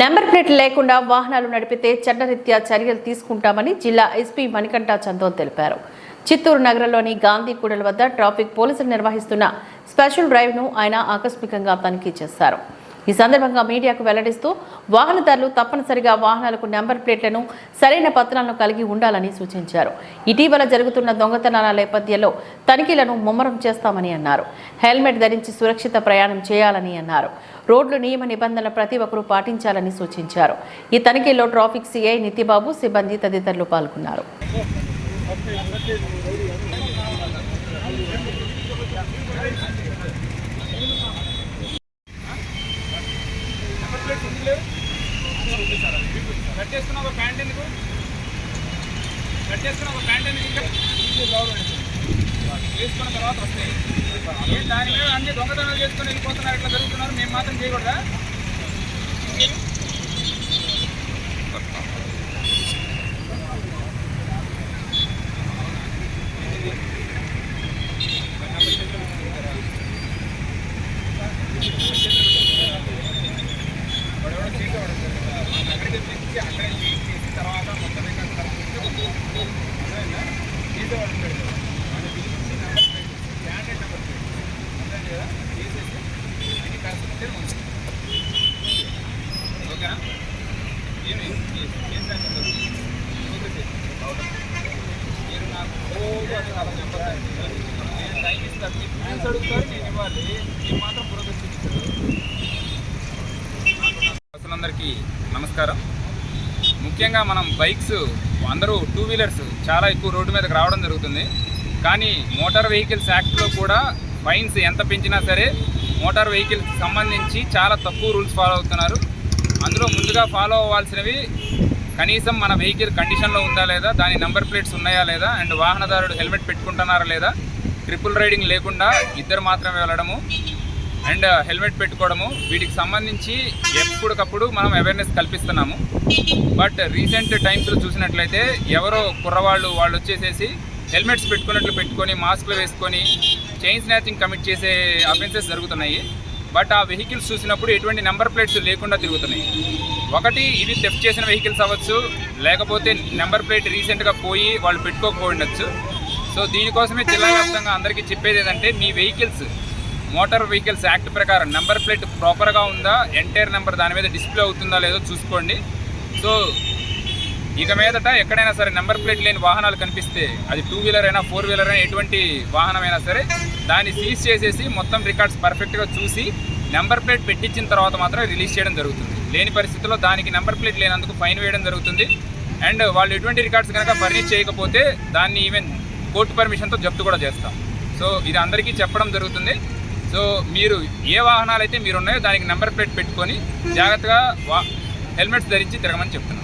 Number plate లేకుండా వాహనాలు నడిపితే చట్టరీత్యా చర్యలు తీసుకుంటామని జిల్లా ఎస్పీ మణికంఠ చందోన్ తెలిపారు. చిత్తూరు నగరంలోని గాంధీ కూడల వద్ద ట్రాఫిక్ పోలీసులు నిర్వహిస్తున్న స్పెషల్ డ్రైవ్ను ఆయన ఆకస్మికంగా తనిఖీ చేశారు. ఈ సందర్భంగా మీడియాకు వెల్లడిస్తూ వాహనదారులు తప్పనిసరిగా వాహనాలకు నెంబర్ ప్లేట్లను సరైన పత్రాలను కలిగి ఉండాలని సూచించారు. ఇటీవల జరుగుతున్న దొంగతనాల నేపథ్యంలో తనిఖీలను ముమ్మరం చేస్తామని అన్నారు. హెల్మెట్ ధరించి సురక్షిత ప్రయాణం చేయాలని అన్నారు. రోడ్లు నియమ నిబంధనలు ప్రతి ఒక్కరూ పాటించాలని సూచించారు. ఈ తనిఖీలో ట్రాఫిక్ సిఐ నితిబాబు సిబ్బంది తదితరులు పాల్గొన్నారు. కట్టేసుకున్న ఒక ప్యాంట్ ఎందుకు? కట్టేసుకున్న ఒక ప్యాంట్ ఎందుకు వేసుకున్న తర్వాత వస్తాయి దాని మీద అన్ని దొంగతనాలు చేసుకొని వెళ్ళిపోతున్నారు ఇట్లా జరుగుతున్నారు మేము మాత్రం చేయకూడదా అక్కడికి తెచ్చి అక్కడ చేసి తర్వాత మొత్తం ఇక్కడ చేసేవాడు ఉంటాడు వాడిని పిలిపించి number plate standard number plate అర్థం కదా చేసేసి అన్ని కరెక్ట్ ఉంది ఓకేనా ఏమి మీరు నాకు అలా నేను టైం ఇస్తాను అడుగుతారు నేను ఇవ్వాలి నేను మాత్రం పురోగతి చూపించారు. అందరికీ నమస్కారం. ముఖ్యంగా మనం బైక్స్ అందరూ టూ వీలర్స్ చాలా ఎక్కువ రోడ్డు మీదకి రావడం జరుగుతుంది. కానీ మోటార్ వెహికల్స్ యాక్ట్లో కూడా ఫైన్స్ ఎంత పెంచినా సరే మోటార్ వెహికల్కి సంబంధించి చాలా తక్కువ రూల్స్ ఫాలో అవుతున్నారు. అందులో ముందుగా ఫాలో అవ్వాల్సినవి కనీసం మన వెహికల్ కండిషన్లో ఉందా లేదా దాని నెంబర్ ప్లేట్స్ ఉన్నాయా లేదా అండ్ వాహనదారుడు హెల్మెట్ పెట్టుకుంటున్నారా లేదా ట్రిపుల్ రైడింగ్ లేకుండా ఇద్దరు మాత్రమే వెళ్ళడము అండ్ uh, హెల్మెట్ పెట్టుకోవడము వీటికి సంబంధించి ఎప్పటికప్పుడు మనం అవేర్నెస్ కల్పిస్తున్నాము. బట్ రీసెంట్ టైమ్స్లో చూసినట్లయితే ఎవరో కుర్రవాళ్ళు వాళ్ళు వచ్చేసేసి హెల్మెట్స్ పెట్టుకున్నట్లు పెట్టుకొని మాస్క్లు వేసుకొని చైన్ స్నాచింగ్ కమిట్ చేసే అఫెన్సెస్ జరుగుతున్నాయి. బట్ ఆ వెహికల్స్ చూసినప్పుడు ఎటువంటి నెంబర్ ప్లేట్స్ లేకుండా తిరుగుతున్నాయి. ఒకటి ఇది థెఫ్ట్ చేసిన వెహికల్స్ అవ్వచ్చు లేకపోతే నెంబర్ ప్లేట్ రీసెంట్గా పోయి వాళ్ళు పెట్టుకోకపోయిండొచ్చు సో దీనికోసమే జిల్లా వ్యాప్తంగా అందరికీ చెప్పేది ఏంటంటే మీ వెహికల్స్ మోటార్ వెహికల్స్ యాక్ట్ ప్రకారం నెంబర్ ప్లేట్ ప్రాపర్గా ఉందా ఎంటైర్ నెంబర్ దాని మీద డిస్ప్లే అవుతుందా లేదో చూసుకోండి. సో ఇక మీదట ఎక్కడైనా సరే నెంబర్ ప్లేట్ లేని వాహనాలు కనిపిస్తే అది టూ వీలర్ అయినా ఫోర్ వీలర్ అయినా ఎటువంటి వాహనమైనా సరే దాన్ని సీజ్ చేసేసి మొత్తం రికార్డ్స్ పర్ఫెక్ట్గా చూసి నెంబర్ ప్లేట్ పెట్టించిన తర్వాత మాత్రం రిలీజ్ చేయడం జరుగుతుంది. లేని పరిస్థితుల్లో దానికి నెంబర్ ప్లేట్ లేనందుకు ఫైన్ వేయడం జరుగుతుంది. అండ్ వాళ్ళు ఎటువంటి రికార్డ్స్ కనుక ఫర్నిష్ చేయకపోతే దాన్ని ఈవెన్ కోర్టు పర్మిషన్తో జప్తు కూడా చేస్తాం. సో ఇది అందరికీ చెప్పడం జరుగుతుంది. సో మీరు ఏ వాహనాలు అయితే మీరు ఉన్నాయో దానికి నెంబర్ ప్లేట్ పెట్టుకొని జాగ్రత్తగా వా హెల్మెట్స్ ధరించి తిరగమని చెప్తున్నాను.